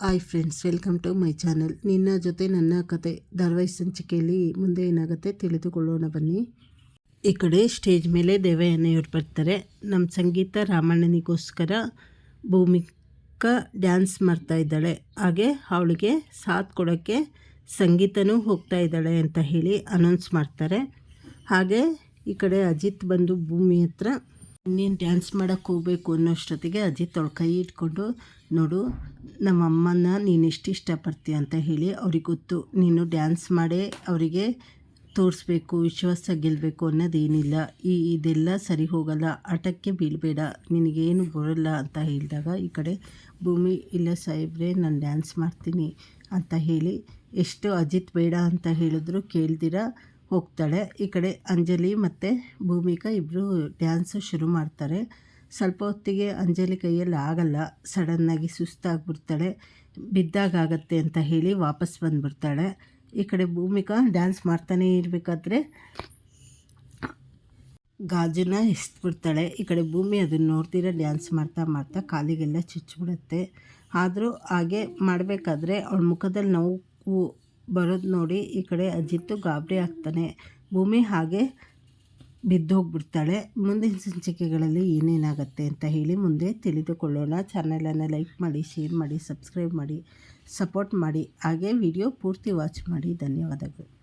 Hi friends welcome to my channel ನಿನ್ನ ಜೊತೆ ನನ್ನ ಕತೆ ಧಾರವಾಹಿ ಸಂಚಿಕೆಯಲ್ಲಿ ಮುಂದೆ ಏನಾಗುತ್ತೆ ತಿಳಿದುಕೊಳ್ಳೋಣ ಬನ್ನಿ. ಈ ಕಡೆ ಸ್ಟೇಜ್ ಮೇಲೆ ದೇವಯಾನಿಯವ್ರು ಬರ್ತಾರೆ. ನಮ್ಮ ಸಂಗೀತ ರಾಮಣ್ಣನಿಗೋಸ್ಕರ ಭೂಮಿಕ ಡ್ಯಾನ್ಸ್ ಮಾಡ್ತಾ ಇದ್ದಾಳೆ. ಹಾಗೆ ಅವಳಿಗೆ ಸಾಥ್ ಕೊಡೋಕ್ಕೆ ಸಂಗೀತನೂ ಹೋಗ್ತಾ ಇದ್ದಾಳೆ ಅಂತ ಹೇಳಿ ಅನೌನ್ಸ್ ಮಾಡ್ತಾರೆ. ಹಾಗೆ ಈ ಕಡೆ ಅಜಿತ್ ಬಂದು ಭೂಮಿ ಹತ್ರ ನೀನು ಡ್ಯಾನ್ಸ್ ಮಾಡೋಕ್ಕೆ ಹೋಗಬೇಕು ಅನ್ನೋಷ್ಟೊತ್ತಿಗೆ ಅಜಿತ್ ಅವಳ ಕೈ ಇಟ್ಕೊಂಡು, ನೋಡು ನಮ್ಮ ಅಮ್ಮನ ನೀನು ಎಷ್ಟು ಇಷ್ಟಪಡ್ತೀಯ ಅಂತ ಹೇಳಿ ಅವ್ರಿಗೆ ಗೊತ್ತು. ನೀನು ಡ್ಯಾನ್ಸ್ ಮಾಡೇ ಅವರಿಗೆ ತೋರಿಸ್ಬೇಕು, ವಿಶ್ವಾಸ ಗೆಲ್ಲಬೇಕು ಅನ್ನೋದೇನಿಲ್ಲ. ಈ ಇದೆಲ್ಲ ಸರಿ ಹೋಗಲ್ಲ. ಆಟಕ್ಕೆ ಬೀಳಬೇಡ. ನಿನಗೇನು ಬರಲ್ಲ ಅಂತ ಹೇಳಿದಾಗ, ಈ ಕಡೆ ಭೂಮಿ ಇಲ್ಲ ಸಾಹೇಬ್ರೆ, ನಾನು ಡ್ಯಾನ್ಸ್ ಮಾಡ್ತೀನಿ ಅಂತ ಹೇಳಿ, ಎಷ್ಟು ಅಜಿತ್ ಬೇಡ ಅಂತ ಹೇಳಿದ್ರು ಕೇಳ್ದಿರ? ಹೋಗ್ತಾಳೆ. ಈ ಕಡೆ ಅಂಜಲಿ ಮತ್ತು ಭೂಮಿಕಾ ಇಬ್ಬರು ಡ್ಯಾನ್ಸು ಶುರು ಮಾಡ್ತಾರೆ. ಸ್ವಲ್ಪ ಹೊತ್ತಿಗೆ ಅಂಜಲಿ ಕೈಯಲ್ಲಿ ಆಗಲ್ಲ. ಸಡನ್ನಾಗಿ ಸುಸ್ತಾಗ್ಬಿಡ್ತಾಳೆ. ಬಿದ್ದಾಗತ್ತೆ ಅಂತ ಹೇಳಿ ವಾಪಸ್ ಬಂದುಬಿಡ್ತಾಳೆ. ಈ ಕಡೆ ಭೂಮಿಕಾ ಡ್ಯಾನ್ಸ್ ಮಾಡ್ತಾನೇ ಇರಬೇಕಾದ್ರೆ ಗಾಜನ್ನ ಎಸ್ಬಿಡ್ತಾಳೆ ಈ ಕಡೆ ಭೂಮಿ ಅದನ್ನು ನೋಡ್ತೀರ ಡ್ಯಾನ್ಸ್ ಮಾಡ್ತಾ ಮಾಡ್ತಾ ಕಾಲಿಗೆಲ್ಲ ಚುಚ್ಚಿಬಿಡುತ್ತೆ ಆದರೂ ಹಾಗೆ ಮಾಡಬೇಕಾದ್ರೆ ಅವಳ ಮುಖದಲ್ಲಿ ನೋವು ಬರೋದು ನೋಡಿ ಈ ಕಡೆ ಅಜಿತ್ತು ಗಾಬರಿ ಆಗ್ತಾನೆ. ಭೂಮಿ ಹಾಗೆ ಬಿದ್ದೋಗ್ಬಿಡ್ತಾಳೆ. ಮುಂದಿನ ಸಂಚಿಕೆಗಳಲ್ಲಿ ಏನೇನಾಗುತ್ತೆ ಅಂತ ಹೇಳಿ ಮುಂದೆ ತಿಳಿದುಕೊಳ್ಳೋಣ. ಚಾನಲನ್ನು ಲೈಕ್ ಮಾಡಿ, ಶೇರ್ ಮಾಡಿ, ಸಬ್ಸ್ಕ್ರೈಬ್ ಮಾಡಿ, ಸಪೋರ್ಟ್ ಮಾಡಿ. ಹಾಗೆ ವಿಡಿಯೋ ಪೂರ್ತಿ ವಾಚ್ ಮಾಡಿ. ಧನ್ಯವಾದಗಳು.